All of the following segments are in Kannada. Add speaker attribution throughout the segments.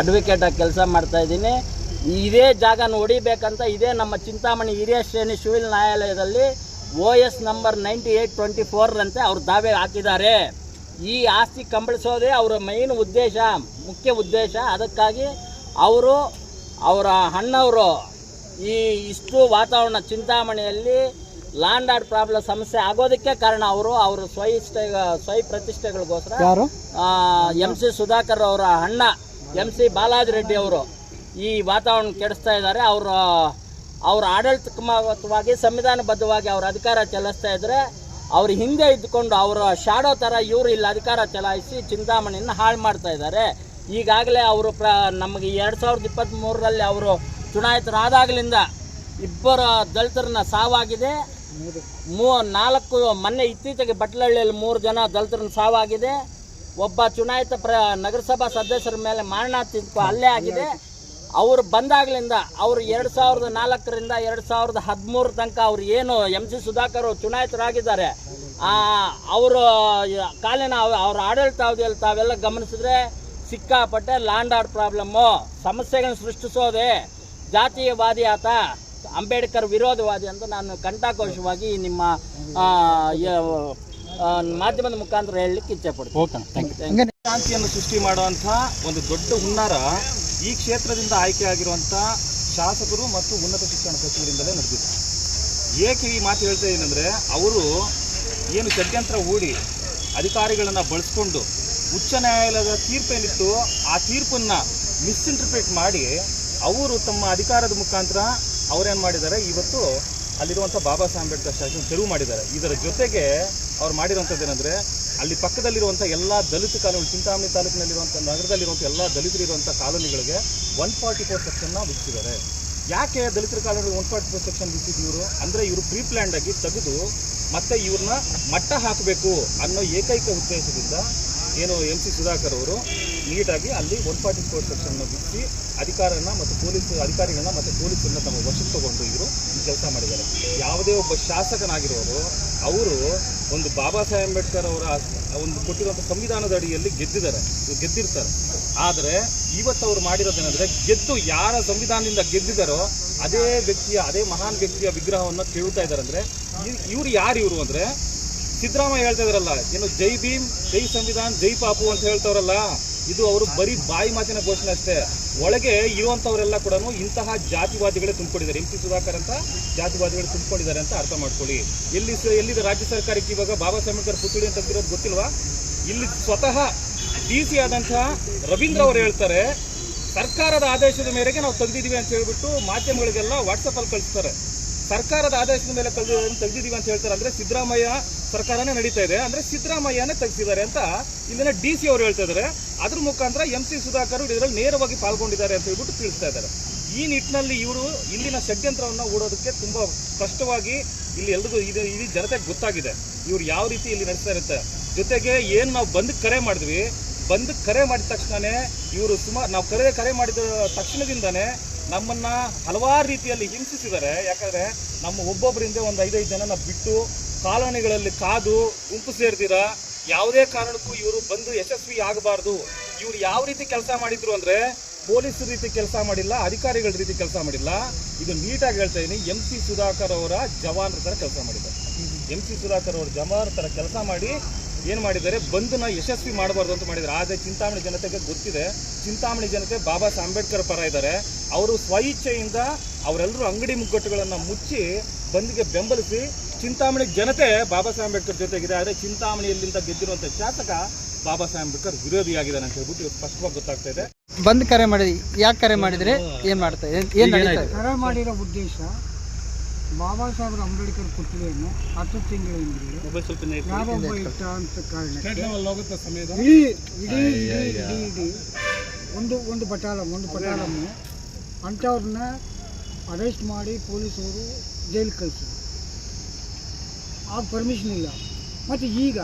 Speaker 1: ಅಡ್ವೊಕೇಟಾಗಿ ಕೆಲಸ ಮಾಡ್ತಾ ಇದ್ದೀನಿ. ಇದೇ ಜಾಗ ಹೊಡಿಬೇಕಂತ ಇದೇ ನಮ್ಮ ಚಿಂತಾಮಣಿ ಹಿರಿಯ ಶ್ರೇಣಿ ಸಿವಿಲ್ ನ್ಯಾಯಾಲಯದಲ್ಲಿ O S number ninety eight twenty ಫೋರ್ರಂತೆ ಅವ್ರು ದಾವೆ ಹಾಕಿದ್ದಾರೆ. ಈ ಆಸ್ತಿ ಕಂಬಳಿಸೋದೇ ಅವರ ಮೈನ್ ಉದ್ದೇಶ ಮುಖ್ಯ ಉದ್ದೇಶ. ಅದಕ್ಕಾಗಿ ಅವರು ಅವರ ಅಣ್ಣವರು ಈ ಇಷ್ಟು ವಾತಾವರಣ ಚಿಂತಾಮಣಿಯಲ್ಲಿ ಲ್ಯಾಂಡ್ ಆರ್ಡ್ ಪ್ರಾಬ್ಲಮ್ ಸಮಸ್ಯೆ ಆಗೋದಕ್ಕೆ ಕಾರಣ ಅವರು ಅವರು ಸ್ವಯಿಷ್ಠ ಸ್ವಯ ಪ್ರತಿಷ್ಠೆಗಳಿಗೋಸ್ಕರ ಎಂ ಸಿ ಸುಧಾಕರ್ ಅವರ ಅಣ್ಣ. ಎಂ ಸಿ ಬಾಲಾಜಿ ರೆಡ್ಡಿ ಅವರು ಈ ವಾತಾವರಣ ಕೆಡಿಸ್ತಾ ಇದ್ದಾರೆ. ಅವರು, ಅವ್ರ ಆಡಳಿತಾತ್ಮಕವಾಗಿ, ಸಂವಿಧಾನಬದ್ಧವಾಗಿ ಅವ್ರ ಅಧಿಕಾರ ಚಲಿಸ್ತಾ ಇದ್ರೆ ಅವ್ರ ಹಿಂದೆ ಇದ್ದುಕೊಂಡು ಅವರ ಶಾಡೋ ಥರ ಇವರು ಇಲ್ಲಿ ಅಧಿಕಾರ ಚಲಾಯಿಸಿ ಚಿಂತಾಮಣಿಯನ್ನು ಹಾಳು ಮಾಡ್ತಾ ಇದ್ದಾರೆ. ಈಗಾಗಲೇ ಅವರು ಪ್ರ, ನಮಗೆ ಎರಡು ಸಾವಿರದ ಇಪ್ಪತ್ತ್ಮೂರರಲ್ಲಿ ಅವರು ಚುನಾಯಿತರಾದಾಗಲಿಂದ ಇಬ್ಬರು ದಲಿತರನ್ನ ಸಾವಾಗಿದೆ. ಮೂ, ನಾಲ್ಕು ಮೊನ್ನೆ ಇತ್ತೀಚೆಗೆ ಬಟ್ಲಹಳ್ಳಿಯಲ್ಲಿ ಮೂರು ಜನ ದಲಿತರನ್ನ ಸಾವಾಗಿದೆ. ಒಬ್ಬ ಚುನಾಯಿತ ಪ್ರ ನಗರಸಭಾ ಸದಸ್ಯರ ಮೇಲೆ ಮಾರಣಾಂತಿಕ ಅಲ್ಲೇ ಆಗಿದೆ. ಅವರು ಬಂದಾಗಲಿಂದ ಅವರು ಎರಡು ಸಾವಿರದ ನಾಲ್ಕರಿಂದ ಎರಡು ಸಾವಿರದ ಹದಿಮೂರು ತನಕ ಅವ್ರು ಏನು ಎಂ ಸಿ ಸುಧಾಕರ್ ಚುನಾಯಿತರಾಗಿದ್ದಾರೆ. ಅವರು ಕಾಲಿನ ಅವ- ಅವ್ರ ಆಡಳಿತಾವಧಿಯಲ್ಲಿ ತಾವೆಲ್ಲ ಗಮನಿಸಿದ್ರೆ ಸಿಕ್ಕಾಪಟ್ಟೆ ಲ್ಯಾಂಡ್ ಆರ್ಡ್ ಪ್ರಾಬ್ಲಮ್ಮು, ಸಮಸ್ಯೆಗಳನ್ನು ಸೃಷ್ಟಿಸೋದೆ ಜಾತೀಯವಾದಿ ಆತ, ಅಂಬೇಡ್ಕರ್ ವಿರೋಧವಾದಿ ಅಂತ ನಾನು ಕಂಠಾಘೋಷವಾಗಿ ನಿಮ್ಮ ಮಾಧ್ಯಮದ ಮುಖಾಂತರ ಹೇಳಲಿಕ್ಕೆ ಇಚ್ಛೆ ಪಡ್ತೀನಿ
Speaker 2: okay thank you
Speaker 1: Thank you.
Speaker 3: ಶಾಂತಿಯನ್ನು ಸೃಷ್ಟಿ ಮಾಡುವಂತಹ ಒಂದು ದೊಡ್ಡ ಹುನ್ನಾರ ಈ ಕ್ಷೇತ್ರದಿಂದ ಆಯ್ಕೆಯಾಗಿರುವಂಥ ಶಾಸಕರು ಮತ್ತು ಉನ್ನತ ಶಿಕ್ಷಣ ಸಚಿವರಿಂದಲೇ ನಡೆದಿದೆ. ಏಕೆ ಈ ಮಾತು ಹೇಳ್ತಾ ಇದ್ದೀನಂದರೆ ಅವರು ಏನು ಷಡ್ಯಂತ್ರ ಹೂಡಿ ಅಧಿಕಾರಿಗಳನ್ನು ಬಳಸ್ಕೊಂಡು ಉಚ್ಚ ನ್ಯಾಯಾಲಯದ ತೀರ್ಪೇನಿತ್ತು ಆ ತೀರ್ಪನ್ನು ಮಿಸ್ಇಂಟರ್ಪ್ರೇಟ್ ಮಾಡಿ ಅವರು ತಮ್ಮ ಅಧಿಕಾರದ ಮುಖಾಂತರ ಅವರೇನು ಮಾಡಿದ್ದಾರೆ? ಇವತ್ತು ಅಲ್ಲಿರುವಂಥ ಬಾಬಾ ಸಾಹೇಬ್ ಅಂಬೇಡ್ಕರ್ ಶಾಸನ ತೆರವು ಮಾಡಿದ್ದಾರೆ. ಇದರ ಜೊತೆಗೆ ಅವ್ರು ಮಾಡಿರುವಂಥದ್ದು ಏನಂದರೆ, ಅಲ್ಲಿ ಪಕ್ಕದಲ್ಲಿರುವಂಥ ಎಲ್ಲ ದಲಿತ ಕಾಲೋನಿ, ಚಿಂತಾಮಣಿ ತಾಲೂಕಿನಲ್ಲಿರುವಂಥ, ನಗರದಲ್ಲಿರುವಂಥ ಎಲ್ಲ ದಲಿತರಿರುವಂಥ ಕಾಲೋನಿಗಳಿಗೆ ಒನ್ ಫಾರ್ಟಿ ಫೋರ್ ಸೆಕ್ಷನ್ನ ವಿಧಿಸಿದ್ದಾರೆ ಯಾಕೆ ದಲಿತರ colony one forty four section ವಿಧಿಸಿದ್ರು ಇವರು? ಅಂದರೆ ಇವರು ಪ್ರೀ ಪ್ಲ್ಯಾಂಡ್ ಆಗಿ ತೆಗೆದು ಮತ್ತೆ ಇವ್ರನ್ನ ಮಟ್ಟ ಹಾಕಬೇಕು ಅನ್ನೋ ಏಕೈಕ ಉದ್ದೇಶದಿಂದ ಏನು ಎಂ ಸಿ ಸುಧಾಕರ್ ಅವರು ನೀಟಾಗಿ ಅಲ್ಲಿ ಒನ್ ಫಾರ್ಟಿ ಫೋರ್ ಸೆಕ್ಷನ್ನ ಬಿಡಿಸಿ ಅಧಿಕಾರನ ಮತ್ತು ಪೊಲೀಸ್ ಅಧಿಕಾರಿಗಳನ್ನ ಮತ್ತು ಪೊಲೀಸರನ್ನ ತಮ್ಮ ವಶಕ್ಕೆ ತಗೊಂಡು ಇವರು ಕೆಲಸ ಮಾಡಿದ್ದಾರೆ. ಯಾವುದೇ ಒಬ್ಬ ಶಾಸಕನಾಗಿರೋರು, ಅವರು ಒಂದು ಬಾಬಾ ಸಾಹೇಬ್ ಅಂಬೇಡ್ಕರ್ ಅವರ ಒಂದು ಕೊಟ್ಟಿರುವಂಥ ಸಂವಿಧಾನದ ಅಡಿಯಲ್ಲಿ ಗೆದ್ದಿದ್ದಾರೆ, ಗೆದ್ದಿರ್ತಾರೆ. ಆದರೆ ಇವತ್ತು ಅವರು ಮಾಡಿರೋದೇನೆಂದರೆ ಗೆದ್ದು ಯಾರ ಸಂವಿಧಾನದಿಂದ ಗೆದ್ದಿದ್ದಾರೋ ಅದೇ ವ್ಯಕ್ತಿಯ, ಅದೇ ಮಹಾನ್ ವ್ಯಕ್ತಿಯ ವಿಗ್ರಹವನ್ನು ಕೇಳ್ತಾ ಇದ್ದಾರೆ ಅಂದರೆ ಇವ್ರು ಯಾರು ಇವರು ಅಂದರೆ ಸಿದ್ದರಾಮಯ್ಯ ಹೇಳ್ತಾ ಇದ್ರಲ್ಲ, ಏನು ಜೈ ಭೀಮ್, ಜೈ ಸಂವಿಧಾನ್, ಜೈ ಪಾಪು ಅಂತ ಹೇಳ್ತಾವ್ರಲ್ಲ, ಇದು ಅವರು ಬರೀ ಬಾಯಿ ಮಾತಿನ ಘೋಷಣೆ ಅಷ್ಟೇ. ಒಳಗೆ ಇರುವಂತವರೆಲ್ಲ ಕೂಡ ಇಂತಹ ಜಾತಿವಾದಿಗಳೇ ತುಂಬಿಕೊಂಡಿದ್ದಾರೆ. ಎಂ ಸಿ ಸುಧಾಕರ್ ಅಂತ ಜಾತಿವಾದಿಗಳು ತುಂಬಿಕೊಂಡಿದ್ದಾರೆ ಅಂತ ಅರ್ಥ ಮಾಡ್ಕೊಳ್ಳಿ. ಎಲ್ಲಿ ಎಲ್ಲಿದೆ ರಾಜ್ಯ ಸರ್ಕಾರಕ್ಕೆ ಇವಾಗ ಬಾಬಾ ಸಾಹೇಬ್ ಅಂಬೇಡ್ಕರ್ ಪುತ್ಥಳಿ ಅಂತ ಇರೋದು ಗೊತ್ತಿಲ್ವಾ? ಇಲ್ಲಿ ಸ್ವತಃ ಡಿ ಸಿ ಆದಂತಹ ರವೀಂದ್ರ ಅವರು ಹೇಳ್ತಾರೆ, ಸರ್ಕಾರದ ಆದೇಶದ ಮೇರೆಗೆ ನಾವು ತಂದಿದ್ದೀವಿ ಅಂತ ಹೇಳ್ಬಿಟ್ಟು ಮಾಧ್ಯಮಗಳಿಗೆಲ್ಲ ವಾಟ್ಸಪ್ಪಲ್ಲಿ ಕಳಿಸ್ತಾರೆ. ಸರ್ಕಾರದ ಆದೇಶದ ಮೇಲೆ ತೆಗ್ದು ತೆಗ್ದಿದ್ದೀವಿ ಅಂತ ಹೇಳ್ತಾರೆ ಅಂದ್ರೆ ಸಿದ್ದರಾಮಯ್ಯ ಸರ್ಕಾರನೇ ನಡೀತಾ ಇದೆ. ಅಂದ್ರೆ ಸಿದ್ದರಾಮಯ್ಯನೇ ತೆಗೆಸಿದ್ದಾರೆ ಅಂತ ಇಲ್ಲಿನ ಡಿ ಸಿ ಅವರು ಹೇಳ್ತಾ ಇದ್ದಾರೆ. ಅದ್ರ ಮುಖಾಂತರ ಎಂ ಸಿ ಸುಧಾಕರ್ ಇದರಲ್ಲಿ ನೇರವಾಗಿ ಪಾಲ್ಗೊಂಡಿದ್ದಾರೆ ಅಂತ ಹೇಳ್ಬಿಟ್ಟು ತಿಳಿಸ್ತಾ ಇದ್ದಾರೆ. ಈ ನಿಟ್ಟಿನಲ್ಲಿ ಇವರು ಇಲ್ಲಿನ ಷಡ್ಯಂತ್ರವನ್ನು ಓಡೋದಕ್ಕೆ ತುಂಬಾ ಸ್ಪಷ್ಟವಾಗಿ ಇಲ್ಲಿ ಎಲ್ರಿಗೂ ಇದು ಇಡೀ ಜನತೆಗೆ ಗೊತ್ತಾಗಿದೆ. ಇವ್ರು ಯಾವ ರೀತಿ ಇಲ್ಲಿ ನಡೆಸ್ತಾ ಇರುತ್ತೆ. ಜೊತೆಗೆ ಏನು ನಾವು ಬಂದು ಕರೆ ಮಾಡಿದ್ವಿ, ಬಂದು ಕರೆ ಮಾಡಿದ ತಕ್ಷಣನೇ ಇವರು ಸುಮಾರು ನಾವು ಕರೆ ಕರೆ ಮಾಡಿದ ತಕ್ಷಣದಿಂದನೇ ನಮ್ಮನ್ನ ಹಲವಾರು ರೀತಿಯಲ್ಲಿ ಹಿಂಸಿಸಿದ್ದಾರೆ ಯಾಕಂದ್ರೆ ನಮ್ಮ ಒಬ್ಬೊಬ್ಬರಿಂದ ಒಂದು ಐದೈದು ಜನನ ಬಿಟ್ಟು ಕಾಲೋನಿಗಳಲ್ಲಿ ಕಾದು ಗುಂಪು ಸೇರ್ದಿರ, ಯಾವುದೇ ಕಾರಣಕ್ಕೂ ಇವರು ಬಂದು ಯಶಸ್ವಿ ಆಗಬಾರ್ದು. ಇವರು ಯಾವ ರೀತಿ ಕೆಲಸ ಮಾಡಿದ್ರು ಅಂದ್ರೆ ಪೊಲೀಸ್ ರೀತಿ ಕೆಲಸ ಮಾಡಿಲ್ಲ, ಅಧಿಕಾರಿಗಳ ರೀತಿ ಕೆಲಸ ಮಾಡಿಲ್ಲ. ಇದು ನೀಟಾಗಿ ಹೇಳ್ತಾ ಇದೀನಿ, ಎಂ ಸಿ ಸುಧಾಕರ್ ಅವರ ಜವಾನ್ರ ಥರ ಕೆಲಸ ಮಾಡಿದ್ದಾರೆ. ಎಂ ಸಿ ಸುಧಾಕರ್ ಅವರ ಜವಾನರ ಥರ ಕೆಲಸ ಮಾಡಿ ಏನು ಮಾಡಿದ್ದಾರೆ? ಬಂದನ್ನ ಯಶಸ್ವಿ ಮಾಡಬಾರ್ದು ಅಂತ ಮಾಡಿದ್ದಾರೆ. ಆದರೆ ಚಿಂತಾಮಣಿ ಜನತೆಗೆ ಗೊತ್ತಿದೆ. ಚಿಂತಾಮಣಿ ಜನತೆ ಬಾಬಾ ಸಾಹೇಬ್ ಅಂಬೇಡ್ಕರ್ ಪರ ಇದ್ದಾರೆ. ಅವರು ಸ್ವಇಚ್ಛೆಯಿಂದ ಅವರೆಲ್ಲರೂ ಅಂಗಡಿ ಮುಗ್ಗಟ್ಟುಗಳನ್ನು ಮುಚ್ಚಿ ಬಂದ್ಗೆ ಬೆಂಬಲಿಸಿ ಚಿಂತಾಮಣಿ ಜನತೆ ಬಾಬಾ ಸಾಹೇಬ್ ಅಂಬೇಡ್ಕರ್ ಜೊತೆಗಿದೆ. ಆದರೆ ಚಿಂತಾಮಣಿಯಲ್ಲಿಂದ ಗೆದ್ದಿರುವಂಥ ಶಾಸಕ ಬಾಬಾ ಸಾಹೇಬ್ ಅಂಬೇಡ್ಕರ್ ವಿರೋಧಿಯಾಗಿದ್ದಾನೆ ಅಂತ ಹೇಳ್ಬಿಟ್ಟು ಸ್ಪಷ್ಟವಾಗಿ ಗೊತ್ತಾಗ್ತಾ ಇದೆ.
Speaker 2: ಬಂದ್ ಕರೆ ಮಾಡಿದ್ರಿ ಯಾಕೆ ಕರೆ ಮಾಡಿದ್ರೆ? ಏನ್ ಮಾಡ್ತಾ ಏನ್
Speaker 4: ಕರೆ ಮಾಡಿರೋ ಉದ್ದೇಶ ಬಾಬಾ ಸಾಹೇಬ್ ಅಂಬೇಡ್ಕರ್ ಪುತ್ರಿಯನ್ನು ಹತ್ತು ತಿಂಗಳ ಹಿಂದೆ ಯಾರೊಬ್ಬ ಇಟ್ಟ ಅಂತ ಇಡೀ ಇಡೀ ಇಡೀ ಇಡೀ ಇಡೀ ಒಂದು ಒಂದು ಪಟಾಲಂ ಒಂದು ಬಟಾಲಮ್ಮು ಅಂಥವ್ರನ್ನ ಅರೆಸ್ಟ್ ಮಾಡಿ ಪೊಲೀಸವರು ಜೈಲಿಗೆ ಕಳಿಸಿದ್ರು. ಆ ಪರ್ಮಿಷನ್ ಇಲ್ಲ. ಮತ್ತು ಈಗ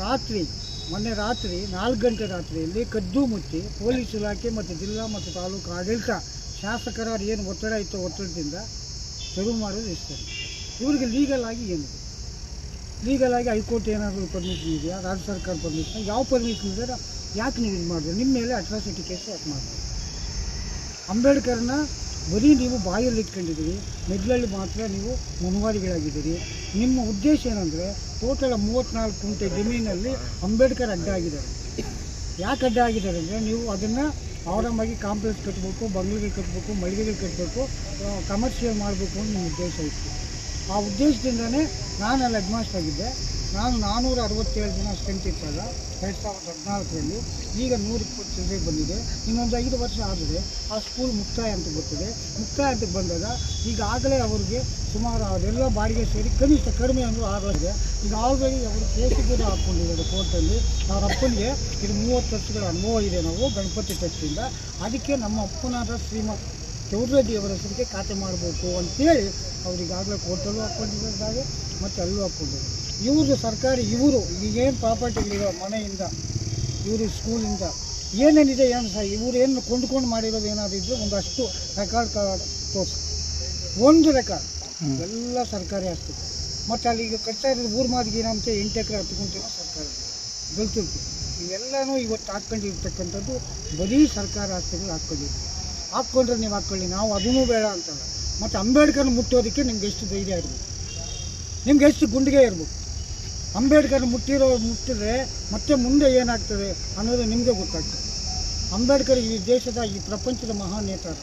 Speaker 4: ರಾತ್ರಿ ಮೊನ್ನೆ ರಾತ್ರಿ ನಾಲ್ಕು ಗಂಟೆ ರಾತ್ರಿಯಲ್ಲಿ ಕದ್ದು ಮುಚ್ಚಿ ಪೊಲೀಸ್ ಇಲಾಖೆ ಮತ್ತು ಜಿಲ್ಲಾ ಮತ್ತು ತಾಲೂಕು ಆಡಳಿತ ಶಾಸಕರ ಏನು ಒತ್ತಡ ಇತ್ತು ಒತ್ತಡದಿಂದ ತೆರವು ಮಾಡೋದು ಇಷ್ಟ ಇವ್ರಿಗೆ ಲೀಗಲ್ ಆಗಿ ಏನಿದೆ? ಲೀಗಲ್ ಆಗಿ ಹೈಕೋರ್ಟ್ ಏನಾದರೂ ಪರ್ಮಿಷನ್ ಇದೆಯಾ? ರಾಜ್ಯ ಸರ್ಕಾರ ಪರ್ಮಿಷನ್ ಯಾವ ಪರ್ಮಿಷನ್ ಇದ್ದಾರೆ ಯಾಕೆ ನೀವು ಇದು ಮಾಡಿದ್ರೆ ನಿಮ್ಮ ಮೇಲೆ ಅಟ್ರಾಸಿಟಿ ಕೇಸ್ ಯಾಕೆ ಮಾಡಿದ್ರು ಅಂಬೇಡ್ಕರ್ನ ಬರೀ ನೀವು ಬಾಯಲ್ಲಿ ಇಟ್ಕೊಂಡಿದ್ದೀರಿ ಮೆದ್ಲಲ್ಲಿ ಮಾತ್ರ ನೀವು ಮುನ್ವಾರಿಗಳಾಗಿದ್ದೀರಿ ನಿಮ್ಮ ಉದ್ದೇಶ ಏನಂದರೆ ಟೋಟಲ್ ಮೂವತ್ತ್ನಾಲ್ಕು ಗುಂಟೆ ಜಮೀನಲ್ಲಿ ಅಂಬೇಡ್ಕರ್ ಅಡ್ಡ ಆಗಿದ್ದಾರೆ. ಯಾಕೆ ಅಡ್ಡ ಆಗಿದ್ದಾರೆ ಅಂದರೆ, ನೀವು ಅದನ್ನು ಆರಾಮಾಗಿ ಕಾಂಪ್ಲೆಕ್ಸ್ ಕಟ್ಟಬೇಕು ಬಂಗ್ಲೆಗಳು ಕಟ್ಟಬೇಕು ಮಳಿಗೆಗಳು ಕಟ್ಟಬೇಕು ಕಮರ್ಷಿಯಲ್ ಮಾಡಬೇಕು ಅಂತ ಉದ್ದೇಶ ಇತ್ತು. ಆ ಉದ್ದೇಶದಿಂದನೇ ನಾನು ಅಲ್ಲಿ ಅಡ್ಮಾಸ್ಟ್ ಆಗಿದ್ದೆ. ನಾನು ನಾನ್ನೂರ ಅರವತ್ತೇಳು ದಿನ ಸ್ಟ್ರೆಂತ್ ಇತ್ತಲ್ಲ ಎರಡು ಸಾವಿರದ ಹದಿನಾಲ್ಕರಲ್ಲಿ. ಈಗ ನೂರ ಇಪ್ಪತ್ತು ಚಿಲ್ಲರೆ ಬಂದಿದೆ. ಇನ್ನೊಂದು ಐದು ವರ್ಷ ಆದರೆ ಆ ಸ್ಕೂಲ್ ಮುಕ್ತಾಯ ಅಂತ ಬರ್ತದೆ ಮುಕ್ತಾಯ ಅಂತ ಬಂದಾಗ ಈಗಾಗಲೇ ಅವರಿಗೆ ಸುಮಾರು ಅದೆಲ್ಲ ಬಾಡಿಗೆ ಸೇರಿ ಕನಿಷ್ಠ ಕಡಿಮೆ ಅಂದರೂ ಆಗೋದಿದೆ ಈಗ ಆಲ್ರೆಡಿ ಅವರು ಕೇಸು ಕೂಡ ಹಾಕ್ಕೊಂಡಿದ್ದಾರೆ ಕೋರ್ಟಲ್ಲಿ ಅವರ ಅಪ್ಪನಿಗೆ ಇದು ಮೂವತ್ತು ವರ್ಷಗಳ ಅನುಭವ ಇದೆ ನಾವು, ಗಣಪತಿ ಟ್ರಸ್ಟಿಂದ ಅದಕ್ಕೆ ನಮ್ಮ ಅಪ್ಪನಾದ ಶ್ರೀಮತ್ ಚೌಧರಿ ಅವರ ಹೆಸರಿಗೆ ಖಾತೆ ಮಾಡಬೇಕು ಅಂತೇಳಿ ಅವ್ರಿಗಾಗಲೇ ಕೋರ್ಟಲ್ಲೂ ಹಾಕ್ಕೊಂಡಿದ್ದಾರೆ ಮತ್ತು ಅಲ್ಲೂ ಹಾಕ್ಕೊಂಡಿದ್ದಾರೆ ಇವ್ರದ್ದು ಸರ್ಕಾರಿ ಇವರು ಈಗೇನು ಪ್ರಾಪರ್ಟಿಗಳಿರೋ ಮನೆಯಿಂದ ಇವರು ಸ್ಕೂಲಿಂದ ಏನೇನಿದೆ ಏನು ಸರ್ ಇವರು ಏನು ಕೊಂಡ್ಕೊಂಡು ಮಾಡಿರೋದು ಏನಾದರೂ ಇದ್ದರೆ ಒಂದಷ್ಟು ರೆಕಾರ್ಡ್ ತೋರಿಸಿ. ಒಂದು ರೆಕಾರ್ಡ್ ಎಲ್ಲ ಸರ್ಕಾರಿ ಆಸ್ತಿ ಮತ್ತು ಅಲ್ಲಿ ಈಗ ಕಟ್ತಾ ಇರೋದು ಊರು ಮಾದಿಗೆ ಏನಂತ ಎಂಟು ಎಕರೆ ಹತ್ಕೊಂತೀವೋ ಸರ್ಕಾರ. ಬೆಳ್ತಿರ್ತೀವಿ ಇವೆಲ್ಲನೂ ಇವತ್ತು ಹಾಕ್ಕೊಂಡಿರ್ತಕ್ಕಂಥದ್ದು ಬರೀ ಸರ್ಕಾರ ಆಸ್ತಿಗಳು ಹಾಕ್ಕೊಂಡಿರ್ತೀವಿ ಹಾಕ್ಕೊಂಡ್ರೆ ನೀವು ಹಾಕ್ಕೊಳ್ಳಿ ನಾವು ಅದನ್ನೂ ಬೇಡ ಅಂತಲ್ಲ. ಮತ್ತು ಅಂಬೇಡ್ಕರ್ ಮುಟ್ಟೋದಕ್ಕೆ ನಿಮ್ಗೆ ಎಷ್ಟು ಧೈರ್ಯ ಇರಬೇಕು. ನಿಮ್ಗೆ ಎಷ್ಟು ಗುಂಡಿಗೆ ಇರಬೇಕು. ಅಂಬೇಡ್ಕರ್ ಮುಟ್ಟಿರೋ ಮುಟ್ಟಿದ್ರೆ ಮತ್ತೆ ಮುಂದೆ ಏನಾಗ್ತದೆ ಅನ್ನೋದು ನಿಮಗೆ ಗೊತ್ತಾಗ್ತದೆ. ಅಂಬೇಡ್ಕರ್ ಈ ದೇಶದ ಈ ಪ್ರಪಂಚದ ಮಹಾನ್ ನೇತಾರ.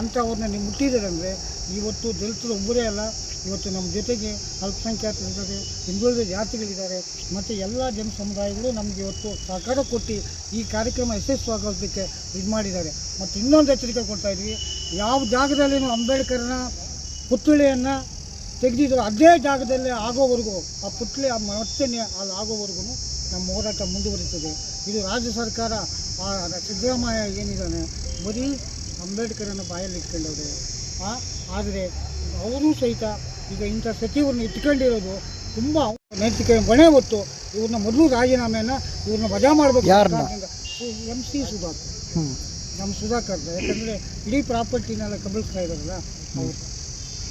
Speaker 4: ಅಂಥವ್ರನ್ನ ನೀವು ಮುಟ್ಟಿದ್ದೀರಂದರೆ ಇವತ್ತು ದಲಿತರು ಒಬ್ಬರೇ ಅಲ್ಲ, ಇವತ್ತು ನಮ್ಮ ಜೊತೆಗೆ ಅಲ್ಪಸಂಖ್ಯಾತರಿದ್ದಾರೆ ಹಿಂದುಳಿದ ಜಾತಿಗಳಿದ್ದಾರೆ, ಮತ್ತು ಎಲ್ಲ ಜನ ಸಮುದಾಯಗಳು ನಮಗೆ ಇವತ್ತು ಸಹಕಾರ ಕೊಟ್ಟು ಈ ಕಾರ್ಯಕ್ರಮ ಯಶಸ್ವಾಗೋದಕ್ಕೆ ಇದು ಮಾಡಿದ್ದಾರೆ. ಮತ್ತು ಇನ್ನೊಂದು ಎಚ್ಚರಿಕೆ ಕೊಡ್ತಾ ಇದ್ವಿ, ಯಾವ ಜಾಗದಲ್ಲಿ ಅಂಬೇಡ್ಕರ್ನ ಪುತ್ಥಳಿಯನ್ನು ತೆಗೆದಿದ್ರು. ಅದೇ ಜಾಗದಲ್ಲೇ ಆಗೋವರೆಗೂ ಆ ಪುಟ್ಲಿ ಆ ಮತ್ತೆ ಅಲ್ಲಿ ಆಗೋವರೆಗೂ ನಮ್ಮ ಹೋರಾಟ ಮುಂದುವರಿತದೆ. ಇದು ರಾಜ್ಯ ಸರ್ಕಾರ ಆ ಸಿದ್ದರಾಮಯ್ಯ ಏನಿದ್ದಾನೆ ಬರೀ ಅಂಬೇಡ್ಕರನ್ನು ಬಾಯಲ್ಲಿ ಇಟ್ಕೊಂಡವ್ರೆ. ಆ ಆದರೆ ಅವರು ಸಹಿತ ಈಗ ಇಂಥ ಸಚಿವರನ್ನ ಇಟ್ಕೊಂಡಿರೋದು ತುಂಬ ನೈತಿಕ ಹೊಣೆ ಹೊತ್ತು ಇವ್ರನ್ನ ಮೊದಲು ರಾಜೀನಾಮೆಯನ್ನು ಇವ್ರನ್ನ ವಜಾ ಮಾಡಬೇಕು? M C Sudhakar. ನಮ್ಮ ಸುಧಾಕರ್. ಯಾಕಂದರೆ ಇಡೀ ಪ್ರಾಪರ್ಟಿನೆಲ್ಲ ಕಬಳಿಸ್ತಾ ಇದ್ದಾರಲ್ಲ ಅವರು.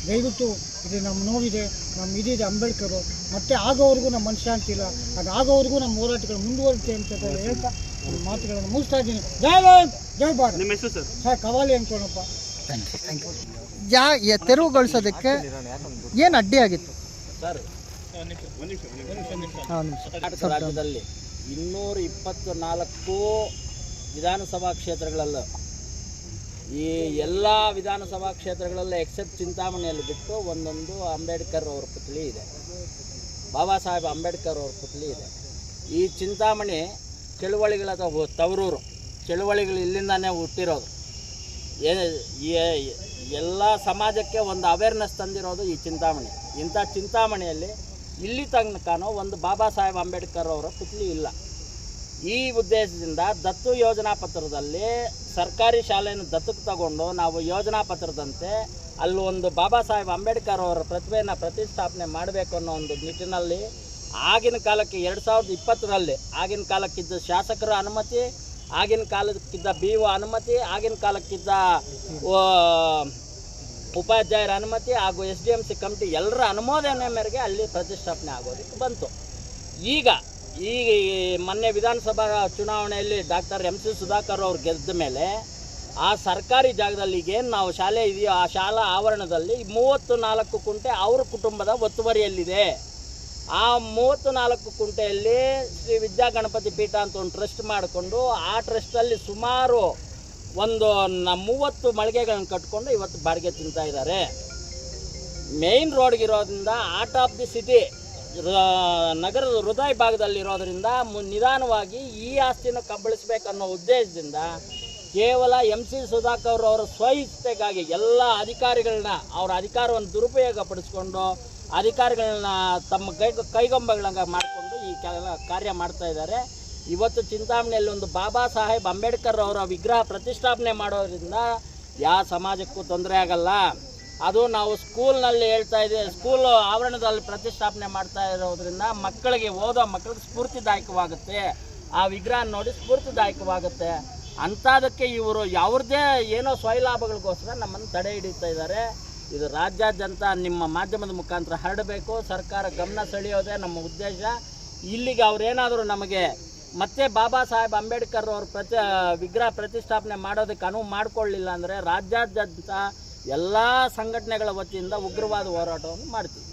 Speaker 4: ದಯವಿಟ್ಟು ಇದು ನಮ್ಮ ನೋವಿದೆ ನಮ್ಮ ಇದಿದೆ ಅಂಬೇಡ್ಕರು. ಮತ್ತೆ ಆಗೋವರೆಗೂ ನಮ್ಮ ಮನಃಶಾಂತಿ ಇಲ್ಲ. ಅದು ಆಗೋವರೆಗೂ ನಮ್ಮ ಹೋರಾಟಗಳು ಮುಂದುವರಿತೆ ಅಂತ ಹೇಳ್ತಾ ನನ್ನ ಮಾತುಗಳನ್ನು ಮುಗಿಸ್ತಾ ಇದ್ದೀನಿ. ಜೈ ಭಾರತ್ ಜೈ ಭಾರತ್.
Speaker 3: ನಿಮ್ಮ ಹೆಸರು ಸರ್?
Speaker 4: ಸರ್ ಕವಾಲಿ ಅನ್ಕೋಣಪ್ಪ
Speaker 2: ಯಾ ತೆರವುಗೊಳಿಸೋದಕ್ಕೆ ಏನು ಅಡ್ಡಿ ಆಗಿತ್ತು?
Speaker 1: ಸರ್ ರಾಜ್ಯದಲ್ಲಿ ಇನ್ನೂರ ಇಪ್ಪತ್ತು ನಾಲ್ಕು ವಿಧಾನಸಭಾ ಕ್ಷೇತ್ರಗಳಲ್ಲೂ. ಈ ಎಲ್ಲ ವಿಧಾನಸಭಾ ಕ್ಷೇತ್ರಗಳಲ್ಲೂ ಎಕ್ಸೆಪ್ಟ್ ಚಿಂತಾಮಣಿಯಲ್ಲಿ ಬಿಟ್ಟು ಒಂದೊಂದು ಅಂಬೇಡ್ಕರ್ ಅವ್ರ ಪುತ್ಳಿ ಇದೆ. ಬಾಬಾ ಸಾಹೇಬ್ ಅಂಬೇಡ್ಕರ್ ಅವ್ರ ಪುತ್ಳಿ ಇದೆ. ಈ ಚಿಂತಾಮಣಿ ಚಳುವಳಿಗಳ ತವರೂರು, ಚಳುವಳಿಗಳು ಇಲ್ಲಿಂದಾನೇ ಹುಟ್ಟಿರೋದು. ಎಲ್ಲ ಸಮಾಜಕ್ಕೆ ಒಂದು ಅವೇರ್ನೆಸ್ ತಂದಿರೋದು ಈ ಚಿಂತಾಮಣಿ. ಇಂಥ ಚಿಂತಾಮಣಿಯಲ್ಲಿ ಇಲ್ಲಿ ತನಕನೋ ಒಂದು ಬಾಬಾ ಸಾಹೇಬ್ ಅಂಬೇಡ್ಕರ್ ಅವರ ಪುತ್ಲಿ ಇಲ್ಲ. ಈ ಉದ್ದೇಶದಿಂದ ದತ್ತು ಯೋಜನಾ ಪತ್ರದಲ್ಲಿ ಸರ್ಕಾರಿ ಶಾಲೆಯನ್ನು ದತ್ತಕ್ಕೆ ತಗೊಂಡು ನಾವು ಯೋಜನಾ ಪತ್ರದಂತೆ ಅಲ್ಲಿ ಒಂದು ಬಾಬಾ ಸಾಹೇಬ್ ಅಂಬೇಡ್ಕರ್ ಅವರ ಪ್ರತಿಭೆಯನ್ನು ಪ್ರತಿಷ್ಠಾಪನೆ ಮಾಡಬೇಕು ಅನ್ನೋ ಒಂದು ನಿಟ್ಟಿನಲ್ಲಿ ಆಗಿನ ಕಾಲಕ್ಕೆ ಎರಡು ಸಾವಿರದ ಇಪ್ಪತ್ತರಲ್ಲಿ, ಆಗಿನ ಕಾಲಕ್ಕಿದ್ದ ಶಾಸಕರ ಅನುಮತಿ, ಆಗಿನ ಕಾಲಕ್ಕಿದ್ದ ಬಿ ಒ ಅನುಮತಿ, ಆಗಿನ ಕಾಲಕ್ಕಿದ್ದ ಉಪಾಧ್ಯಾಯರ ಅನುಮತಿ ಹಾಗೂ S D M C committee ಎಲ್ಲರ ಅನುಮೋದನೆ ಮೇರೆಗೆ ಅಲ್ಲಿ ಪ್ರತಿಷ್ಠಾಪನೆ ಆಗೋದಕ್ಕೆ ಬಂತು. ಈಗ ಈ ಮೊನ್ನೆ ವಿಧಾನಸಭಾ ಚುನಾವಣೆಯಲ್ಲಿ ಡಾಕ್ಟರ್ ಎಂ ಸಿ ಸುಧಾಕರ್ ಅವ್ರು ಗೆದ್ದ ಮೇಲೆ ಆ ಸರ್ಕಾರಿ ಜಾಗದಲ್ಲಿ ಈಗೇನು ನಾವು ಶಾಲೆ ಇದೆಯೋ, ಆ ಶಾಲಾ ಆವರಣದಲ್ಲಿ ಮೂವತ್ತು ನಾಲ್ಕು ಕುಂಟೆ ಅವ್ರ ಕುಟುಂಬದ ಒತ್ತುವರಿಯಲ್ಲಿದೆ. ಆ ಮೂವತ್ತು ನಾಲ್ಕು ಕುಂಟೆಯಲ್ಲಿ ಶ್ರೀ ವಿದ್ಯಾ ಗಣಪತಿ ಪೀಠ ಅಂತ ಒಂದು ಟ್ರಸ್ಟ್ ಮಾಡಿಕೊಂಡು ಆ ಟ್ರಸ್ಟಲ್ಲಿ ಸುಮಾರು ಒಂದು ನ ಮೂವತ್ತು ಮಳಿಗೆಗಳನ್ನು ಕಟ್ಕೊಂಡು ಇವತ್ತು ಬಾಡಿಗೆ ತಿಂತಾಯಿದ್ದಾರೆ ಮೇಯ್ನ್ ರೋಡ್ಗಿರೋದ್ರಿಂದ ಆರ್ಟ್ ಆಫ್ ದಿ ಸಿಟಿ ನಗರದ ಹೃದಯ ಭಾಗದಲ್ಲಿರೋದ್ರಿಂದ ನಿಧಾನವಾಗಿ ಈ ಆಸ್ತಿನ ಕಬ್ಬಳಿಸಬೇಕನ್ನೋ ಉದ್ದೇಶದಿಂದ ಕೇವಲ ಎಂ ಸಿ ಸುಧಾಕರ್ ಅವರ ಸ್ವಇಚ್ಛೆಗಾಗಿ ಎಲ್ಲ ಅಧಿಕಾರಿಗಳನ್ನ, ಅವರ ಅಧಿಕಾರವನ್ನು ದುರುಪಯೋಗ ಪಡಿಸ್ಕೊಂಡು ಅಧಿಕಾರಿಗಳನ್ನ ತಮ್ಮ ಕೈ, ಕೈಗೊಂಬೆಗಳಂಗೆ ಮಾಡಿಕೊಂಡು ಈ ಕೆಲ ಕಾರ್ಯ ಮಾಡ್ತಾ ಇದ್ದಾರೆ. ಇವತ್ತು ಚಿಂತಾಮಣಿಯಲ್ಲಿ ಒಂದು ಬಾಬಾ ಸಾಹೇಬ್ ಅಂಬೇಡ್ಕರ್ ಅವರ ವಿಗ್ರಹ ಪ್ರತಿಷ್ಠಾಪನೆ ಮಾಡೋದ್ರಿಂದ ಯಾವ ಸಮಾಜಕ್ಕೂ ತೊಂದರೆ ಆಗಲ್ಲ. ಅದು ನಾವು ಸ್ಕೂಲ್ನಲ್ಲಿ ಹೇಳ್ತಾ ಇದ್ದೀವಿ. ಸ್ಕೂಲ್ ಆವರಣದಲ್ಲಿ ಪ್ರತಿಷ್ಠಾಪನೆ ಮಾಡ್ತಾ ಇರೋದ್ರಿಂದ ಮಕ್ಕಳಿಗೆ ಓದೋ ಮಕ್ಕಳಿಗೆ ಸ್ಫೂರ್ತಿದಾಯಕವಾಗುತ್ತೆ. ಆ ವಿಗ್ರಹ ನೋಡಿ ಸ್ಫೂರ್ತಿದಾಯಕವಾಗುತ್ತೆ. ಅಂಥದಕ್ಕೆ ಇವರು ಯಾವ್ರದೇ ಏನೋ ಸ್ವಯಲಾಭಗಳಿಗೋಸ್ಕರ ನಮ್ಮನ್ನು ತಡೆ ಹಿಡಿತಾ ಇದ್ದಾರೆ. ಇದು ರಾಜ್ಯಾದ್ಯಂತ ನಿಮ್ಮ ಮಾಧ್ಯಮದ ಮುಖಾಂತರ ಹರಡಬೇಕು. ಸರ್ಕಾರ ಗಮನ ಸೆಳೆಯೋದೇ ನಮ್ಮ ಉದ್ದೇಶ. ಇಲ್ಲಿಗೆ ಅವರೇನಾದರೂ ನಮಗೆ ಮತ್ತೆ ಬಾಬಾ ಸಾಹೇಬ್ ಅಂಬೇಡ್ಕರ್ ಅವ್ರ ಪ್ರತಿ, ವಿಗ್ರಹ ಪ್ರತಿಷ್ಠಾಪನೆ ಮಾಡೋದಕ್ಕೆ ಅನುವು ಮಾಡಿಕೊಳ್ಳಿಲ್ಲ ಅಂದರೆ ರಾಜ್ಯಾದ್ಯಂತ ಎಲ್ಲ ಸಂಘಟನೆಗಳ ವತಿಯಿಂದ ಉಗ್ರವಾದ ಹೋರಾಟವನ್ನು ಮಾಡ್ತೀವಿ.